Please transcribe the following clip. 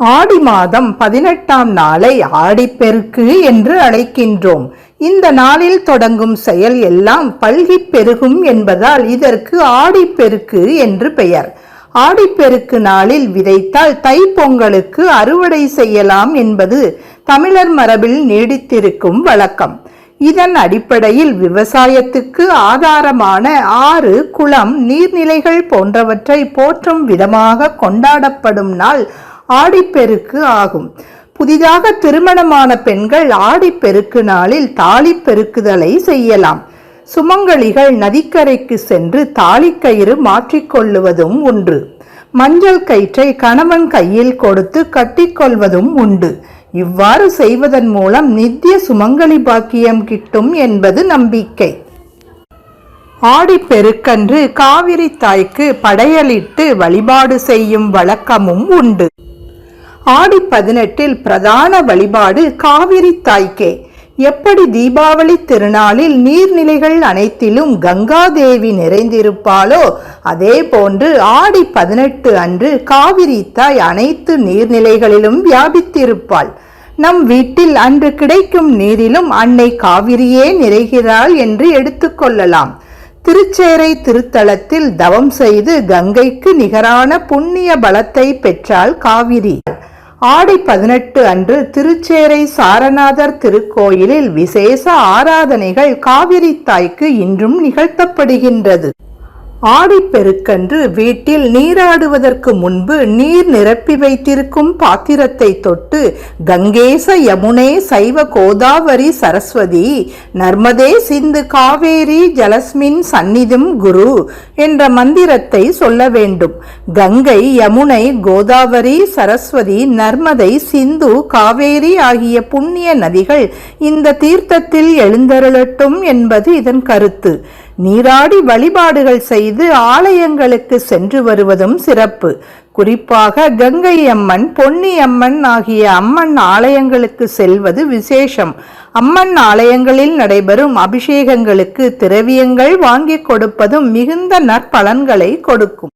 ஆடி மாதம் பதினெட்டாம் நாளை ஆடிப்பெருக்கு என்று அழைக்கின்றோம். இந்த நாளில் தொடங்கும் செயல் எல்லாம் பல்கிப் பெருகும் என்பதால் இதற்கு ஆடிப்பெருக்கு என்று பெயர். ஆடிப்பெருக்கு நாளில் விதைத்தால் தைப்பொங்கலுக்கு அறுவடை செய்யலாம் என்பது தமிழர் மரபில் நீடித்திருக்கும் வழக்கம். இதன் அடிப்படையில் விவசாயத்துக்கு ஆதாரமான ஆறு குளம் நீர்நிலைகள் போன்றவற்றை போற்றும் விதமாக கொண்டாடப்படும் நாள் ஆடிப்பெருக்கு ஆகும். புதிதாக திருமணமான பெண்கள் ஆடிப்பெருக்கு நாளில் தாலி பெருக்குதலை செய்யலாம். சுமங்கலிகள் நதிக்கரைக்கு சென்று தாலிக்கயிறு மாற்றிக்கொள்ளுவதும் உண்டு. மஞ்சள் கயிற்றை கணவன் கையில் கொடுத்து கட்டிக்கொள்வதும் உண்டு. இவ்வாறு செய்வதன் மூலம் நித்திய சுமங்கலி பாக்கியம் கிட்டும் என்பது நம்பிக்கை. ஆடிப்பெருக்கன்று காவிரி தாய்க்கு படையலிட்டு வழிபாடு செய்யும் வழக்கமும் உண்டு. ஆடி பதினெட்டில் பிரதான வழிபாடு காவிரி தாய்க்கே. எப்படி தீபாவளி திருநாளில் நீர்நிலைகள் அனைத்திலும் கங்காதேவி நிறைந்திருப்பாளோ அதே போன்று ஆடி பதினெட்டு அன்று காவிரி தாய் அனைத்து நீர்நிலைகளிலும் வியாபித்திருப்பாள். நம் வீட்டில் அன்று கிடைக்கும் நீரிலும் அன்னை காவிரியே நிறைகிறாள் என்று எடுத்துக்கொள்ளலாம் திருச்சேரை திருத்தலத்தில் தவம் செய்து கங்கைக்கு நிகரான புண்ணிய பலத்தை பெற்றாள் காவிரி. ஆடி பதினெட்டு அன்று திருச்சேரை சாரநாதர் திருக்கோயிலில் விசேஷ ஆராதனைகள் காவிரி தாய்க்கு இன்றும் நிகழ்த்தப்படுகின்றது. ஆடிப்பெருக்கன்று வீட்டில் நீராடுவதற்கு முன்பு நீர் நிரப்பி வைத்திருக்கும் பாத்திரத்தை தொட்டு கங்கேச யமுனே சைவ கோதாவரி சரஸ்வதி நர்மதே சிந்து காவேரி ஜலஸ்மின் சந்நிதம் குரு என்ற மந்திரத்தை சொல்ல வேண்டும். கங்கை யமுனை கோதாவரி சரஸ்வதி நர்மதை சிந்து காவேரி ஆகிய புண்ணிய நதிகள் இந்த தீர்த்தத்தில் எழுந்தருளட்டும் என்பது இதன் கருத்து. நீராடி வழிபாடுகள் செய்து ஆலயங்களுக்கு சென்று வருவதும் சிறப்பு. குறிப்பாக கங்கை அம்மன் பொன்னி அம்மன் ஆகிய அம்மன் ஆலயங்களுக்கு செல்வது விசேஷம். அம்மன் ஆலயங்களில் நடைபெறும் அபிஷேகங்களுக்கு திரவியங்கள் வாங்கி கொடுப்பதும் மிகுந்த நற்பலன்களை கொடுக்கும்.